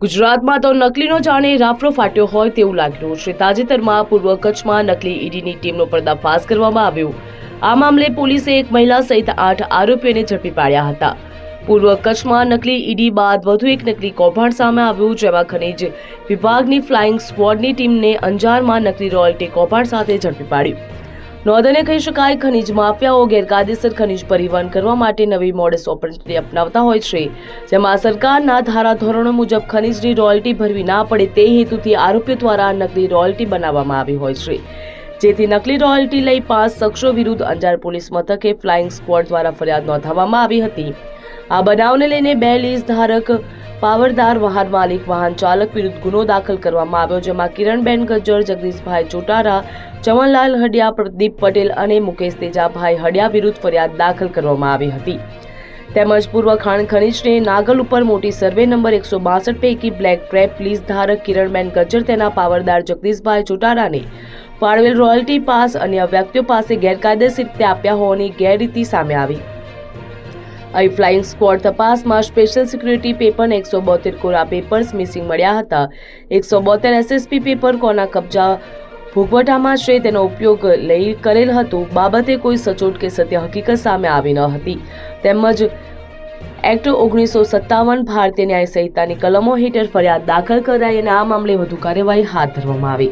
ગુજરાતમાં તો નકલીનો જાણે રાફડો ફાટ્યો હોય તેવું લાગી રહ્યું છે તાજેતરમાં પૂર્વ કચ્છમાં નકલી ઈડીની ટીમનો પર્દાફાશ કરવામાં આવ્યો. આ મામલે પોલીસે એક મહિલા સહિત આઠ આરોપીઓને ઝડપી પાડ્યા હતા. પૂર્વ કચ્છમાં નકલી ઈડી બાદ વધુ એક નકલી કૌભાંડ સામે આવ્યું, જેમાં ખનીજ વિભાગની ફ્લાઇંગ સ્ક્વોડની ટીમને અંજારમાં નકલી રોયલ્ટી કૌભાંડ સાથે ઝડપી પાડ્યું. નોંધને કહી શકાય, ખનીજ માફિયાઓ, ગેરકાયદેસર ખનીજ પરિવહન કરવા માટે નવી મોડેસ ઓપરેટરી અપનાવતા હોય છે, જેમાં સરકારના ધારાધોરણો મુજબ ખનીજની રોયલ્ટી ભરવી ના પડે તે હેતુથી આરોપીઓ દ્વારા નકલી રોયલ્ટી બનાવવામાં આવી હોય છે. જેથી નકલી રોયલ્ટી લઈ પાંચ શખ્સો વિરુદ્ધ અંજાર પોલીસ મથકે ફ્લાઇંગ સ્ક્વોડ દ્વારા ફરિયાદ નોંધાવવામાં આવી હતી. આ બનાવને લઈને બે લીઝ ધારક પાવરદાર વાહન માલિક વાહન ચાલક વિરુદ્ધ ગુનો દાખલ કરવામાં આવ્યો, જેમાં કિરણબેન ગજ્જર, જગદીશભાઈ ચોટારા ચમનલાલ હડિયા, પ્રદીપ પટેલ અને મુકેશ તેજાભાઈ હડિયા વિરુદ્ધ ફરિયાદ દાખલ કરવામાં આવી હતી. તેમજ પૂર્વ ખાણ ખનીજને નાગલ ઉપર મોટી સર્વે નંબર એકસો બાસઠ પૈકી બ્લેક ટ્રેપ લીઝ ધારક કિરણબેન ગજ્જર તેના પાવરદાર જગદીશભાઈ ચોટારાને ફાળવેલ રોયલ્ટી પાસ અન્ય વ્યક્તિઓ પાસે ગેરકાયદેસર રીતે આપ્યા હોવાની ગેરરીતિ સામે આવી. અહીં ફ્લાઇંગ સ્ક્વોડ તપાસમાં સ્પેશિયલ સિક્યુરિટી પેપર એકસો બોતેર કોરા પેપર્સ મિસિંગ મળ્યા હતા. એકસો બોતેર એસએસપી પેપર કોના કબજા ભૂગવટામાં છે તેનો ઉપયોગ લઈ કરેલ હતું. બાબતે કોઈ સચોટ કે સત્ય હકીકત સામે આવી ન હતી. તેમજ એક્ટ ઓગણીસો સત્તાવન ભારતીય ન્યાય સંહિતાની કલમો હેઠળ ફરિયાદ દાખલ કરાઈ અને આ મામલે વધુ કાર્યવાહી હાથ ધરવામાં આવી.